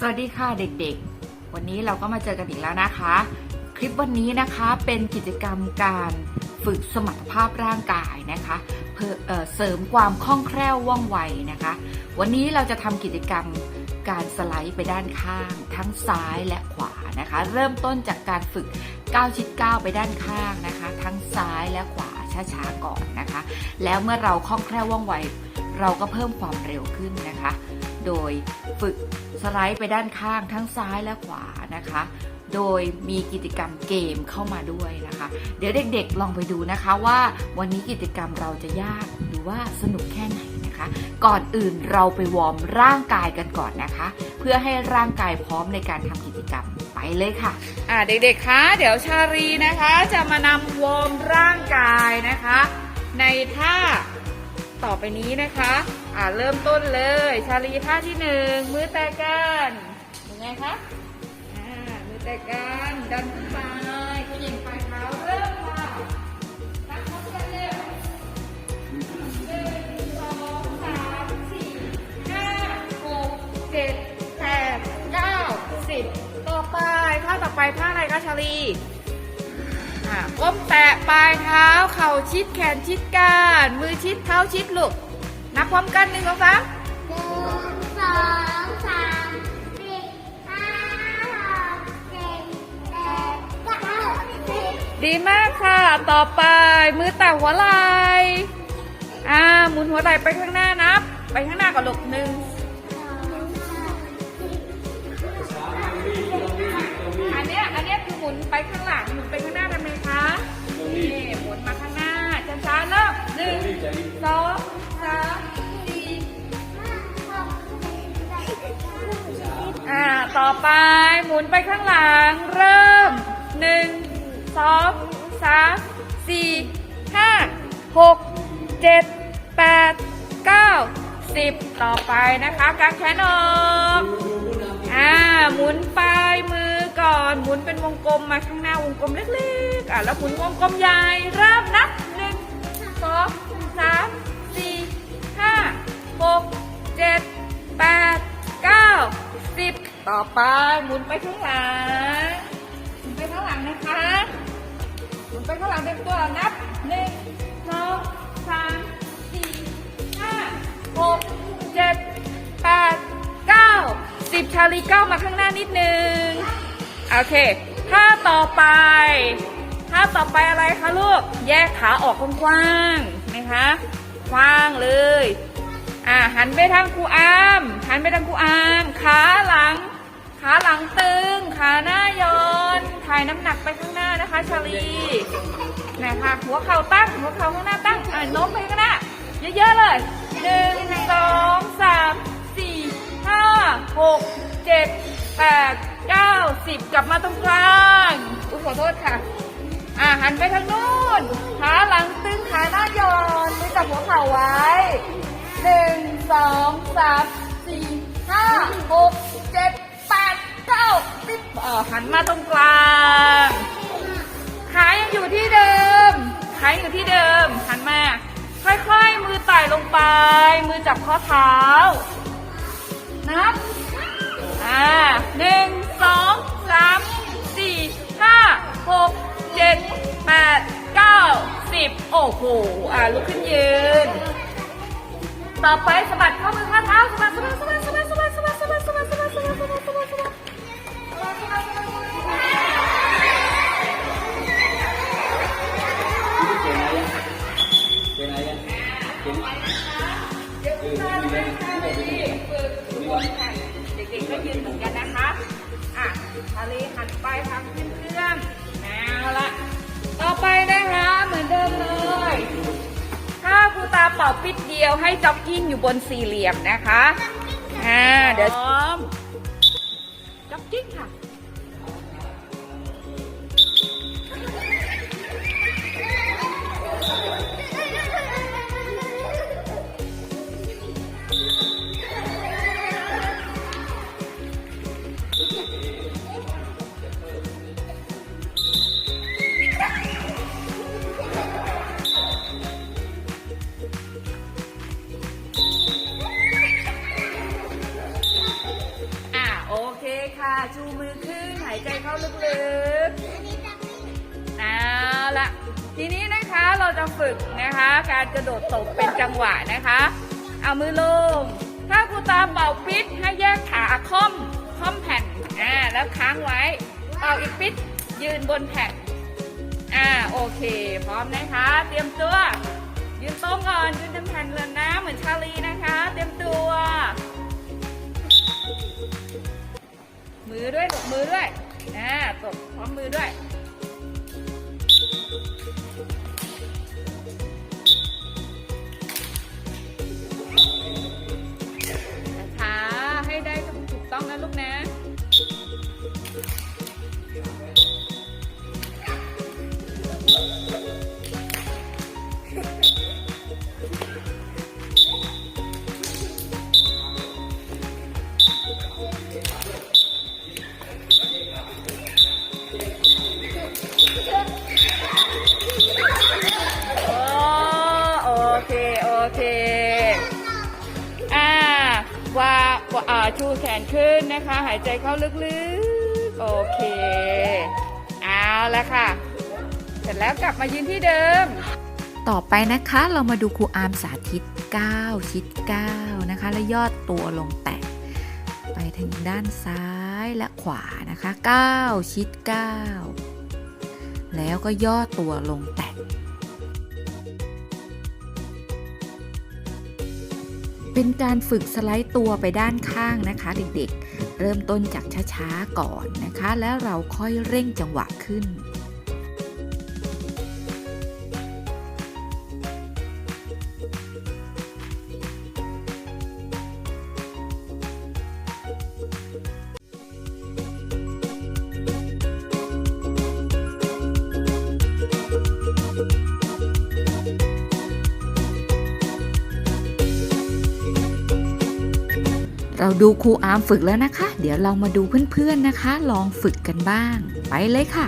สวัสดีค่ะเด็กๆ วันนี้เราก็มาเจอกันอีกแล้วนะคะ คลิปวันนี้นะคะเป็นกิจกรรมการฝึกสมรรถภาพร่างกายนะคะเพื่อเอเสริมความคล่องแคล่วว่องไวนะคะ วันนี้เราจะทำกิจกรรมการสไลด์ไปด้านข้าง ทั้งซ้ายและขวานะคะ เริ่มต้นจากการฝึกก้าวชิดก้าวไปด้านข้างนะคะ ทั้งซ้ายและขวาช้าๆก่อนนะคะ แล้วเมื่อเราคล่องแคล่วว่องไว เราก็เพิ่มความเร็วขึ้นนะคะ โดยฝึกสไลด์ไปด้านข้างทั้งซ้ายและขวานะคะ โดยมีกิจกรรมเกมเข้ามาด้วยนะคะ เดี๋ยวเด็กๆลองไปดูนะคะว่าวันนี้กิจกรรมเราจะยากหรือว่าสนุกแค่ไหนนะคะ ก่อนอื่นเราไปวอร์มร่างกายกันก่อนนะคะ เพื่อให้ร่างกายพร้อมในการทำกิจกรรมไปเลยค่ะอ่าเด็กๆคะเดี๋ยวชารีนะคะ จะมานำวอร์มร่างกายนะคะ ในท่าต่อไปนี้นะคะ่าเริ่มต้นเลย ชาลีท่าที่หนึ่งมือแตะกันยังไงคะมือแตะกันดันขึ้นไปขยิบปลายเท้าเริ่มค่ะนักพบกันเร็วหนึ่งสองสามสี่ห้าหกเจ็ดแปดเก้าสิบต่อไปท่าต่อไปท่าอะไรคะชาลีก้มแตะปลายเท้า เข่าชิดแขนชิดก้าน มือชิดเท้าชิดลูก นับพร้อมกันหนึ่งสองสามหนึ่งสองสามสี่ห้าหกเจ็ดแปดเก้าสิบดีมากค่ะ ต่อไปมือแตะหัวไหล่อ่าหมุนหัวไหล่ไปข้างหน้านับ ไปข้างหน้าก่อนลูกหนึ่ง่อไปหมุนไปข้างหลัง เริ่ม 1 2 3 4 5 6 7 8 9 10 ต่อไปนะคะกางแขนออกอ่าหมุนไปมือก่อน หมุนเป็นวงกลมมาข้างหน้าวงกลมเล็กๆอะแล้วหมุนวงกลมใหญ่เริ่มนับหนึ่งสองสามสี่ห้าหกเจ็ดแปดเก้าสิบ ต่อไปหมุนไปข้างหลังหมุนไปข้างหลังนะคะหมุนไปข้างหลังเต็มตัวนับหนึ่งสองสามสี่ห้าหกเจ็ดแปดเก้าสิบชาลีเก้ามาข้างหน้านิดนึงโอเคท่าต่อไปท่าต่อไปอะไรคะลูก แยกขาออกกว้างๆนะคะกว้างเลยอ่าหันไปทางครูอาม หันไปทางครูอาม ขาหลัง ขาหลังตึง ขาหน้ายอนถ่ายน้ำหนักไปข้างหน้านะคะชาลีนะคะหัวเข่าตั้ง หัวเข่าข้างหน้าตั้งอ่าโน้มไปข้างหน้า เยอะๆเลยหนึ่งสองสามสี่ห้าหกเจ็ดแปดเก้าสิบกลับมาตรงกลางอุ้ยขอโทษค่ะ อ่าหันไปทางนู้นขาหลังตึง ขาหน้ายอนมือจับหัวเข่าไว้หนึ่งสองสามสี่ห้าหกเจ็ดาปิ๊บหันมาตรงกลางขายังอยู่ที่เดิมขาอยู่ที่เดิม หันมา ค่อยๆ มือไต่ลงไป มือจับข้อเท้า นับ อ่าหนึ่งสองสามสี่ห้าหกเจ็ดแปดเก้าสิบโอ้โห อ่าลุกขึ้นยืน ต่อไปสะบัดข้อมือ เป่าปิดเดียวให้จ็อกกิ้งอยู่บนสี่เหลี่ยมนะคะ อ่า เดี๋ยวจ็อกกิ้งค่ะ ขึ้น หายใจเข้าลึกอันนี้จะไม่ๆเอาละทีนี้นะคะเราจะฝึกนะคะ การกระโดดตบเป็นจังหวะนะคะ เอามือลง ถ้าครูตาเป่าปิดให้แยกขาค่อมค่อมแผ่นอ่าแล้วค้างไว้ เป่าอีกปิดยืนบนแผ่นอ่าโอเค พร้อมนะคะ เตรียมตัว มือด้วยตบมือด้วยอ่าตบพร้อมมือด้วยช้าให้ได้ถูกต้องนะลูกนะ เค อ่าว่าว่าอ่าชูแขนขึ้นนะคะ หายใจเข้าลึกๆ โอเค เอาละค่ะ เสร็จแล้วกลับมายืนที่เดิม ต่อไปนะคะเรามาดูครูอาร์มสาธิต 9 ชิด 9 นะคะ และยอดตัวลงแตะไปทางด้านซ้ายและขวานะคะ 9 ชิด 9 แล้วก็ย่อตัวลงแตะ เป็นการฝึกสไลด์ตัวไปด้านข้างนะคะเด็กๆ เริ่มต้นจากช้าๆก่อนนะคะ แล้วเราค่อยเร่งจังหวะขึ้น เราดูครูอาร์มฝึกแล้วนะคะ เดี๋ยวเรามาดูเพื่อนๆนะคะ ลองฝึกกันบ้าง ไปเลยค่ะ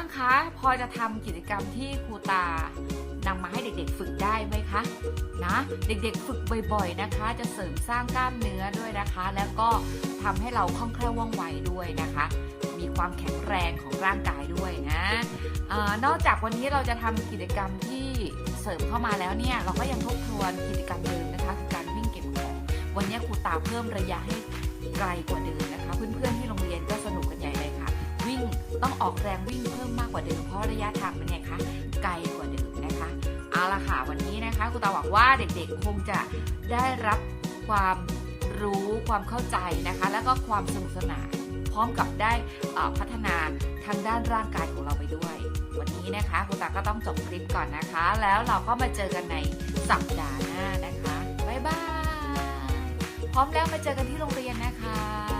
างคะ พอจะทำกิจกรรมที่ครูตานำมาให้เด็กๆฝึกได้ไหมคะนะเด็กๆฝึกบ่อยๆนะคะ จะเสริมสร้างกล้ามเนื้อด้วยนะคะ แล้วก็ทำให้เราคล่องแคล่วว่องไวด้วยนะคะ มีความแข็งแรงของร่างกายด้วยนะอนอกจากวันนี้เราจะทำกิจกรรมที่เสริมเข้ามาแล้วเนี่ยเราก็ยังทบทวนกิจกรรมเดิมนะคะคือการวิ่งเก็บของวันนี้ครูตาเพิ่มระยะให้ไกลกว่าเดิมนะคะ เพื่อนๆที่โรงเรียนก็สนุกกันใหญ่เลยค่ะ วิ่งต้องออกแรง กว่าเดิมเพราะระยะทางเป็นไงคะไกลกว่าเดิมนะคะเอาละค่ะวันนี้นะคะครูตาหวังว่าเด็กๆคงจะได้รับความรู้ความเข้าใจนะคะ แล้วก็ความสนุกสนานพร้อมกับได้พัฒนาทางด้านร่างกายของเราไปด้วย วันนี้นะคะครูตาก็ต้องจบคลิปก่อนนะคะ แล้วเราก็มาเจอกันในสัปดาห์หน้านะคะบ๊ายบายพร้อมแล้วมาเจอกันที่โรงเรียนนะคะ